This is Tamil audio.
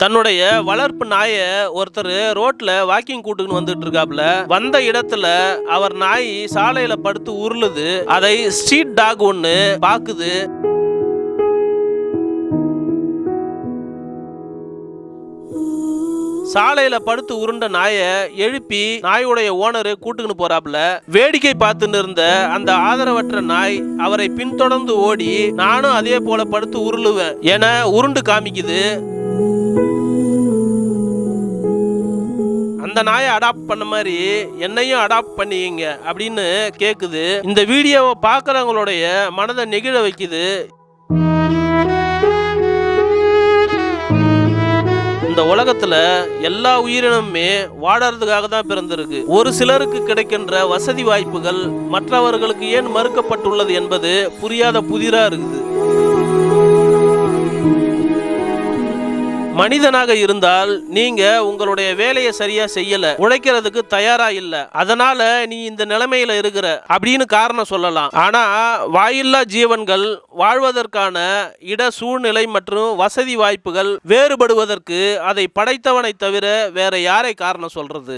தன்னுடைய வளர்ப்பு நாயை ஒருத்தர் ரோட்ல வாக்கிங் கூட்டுக்குன்னு வந்துட்டு இருக்காப்ல வந்த இடத்துல அவர் நாய் சாலையில படுத்து உருளுது. அதை ஸ்ட்ரீட் டாக் ஒன்னு பாக்குது. சாலையில படுத்து உருண்ட நாயை எழுப்பி நாயுடைய ஓனரு கூட்டுக்குன்னு போறாப்ல வேடிக்கை பார்த்துன்னு இருந்த அந்த ஆதரவற்ற நாய் அவரை பின்தொடர்ந்து ஓடி நானும் அதே போல படுத்து உருளுவேன் என உருண்டு காமிக்குது. அந்த நாயை அடாப்ட் பண்ண மாதிரி என்னையும் அடாப்ட் பண்ணிக்கிங்க அப்படின்னு கேட்குது இந்த வீடியோவை பார்க்குறவங்களுடைய மனதை நெகிழ வைக்குது. இந்த உலகத்துல எல்லா உயிரினமுமே வாழறதுக்காக தான் பிறந்திருக்கு. ஒரு சிலருக்கு கிடைக்கின்ற வசதி வாய்ப்புகள் மற்றவர்களுக்கு ஏன் மறுக்கப்பட்டுள்ளது என்பது புரியாத புதிரா இருக்குது. மனிதனாக இருந்தால் நீங்க உங்களுடைய வேலையை சரியா செய்யல உழைக்கிறதுக்கு தயாரா இல்ல. அதனால நீ இந்த நிலைமையில இருக்கிற அப்படின்னு காரணம் சொல்லலாம். ஆனா வாயில்லா ஜீவன்கள் வாழ்வதற்கான இட சூழ்நிலை மற்றும் வசதி வாய்ப்புகள் வேறுபடுவதற்கு அதை படைத்தவனை தவிர வேற யாரை காரணம் சொல்றது?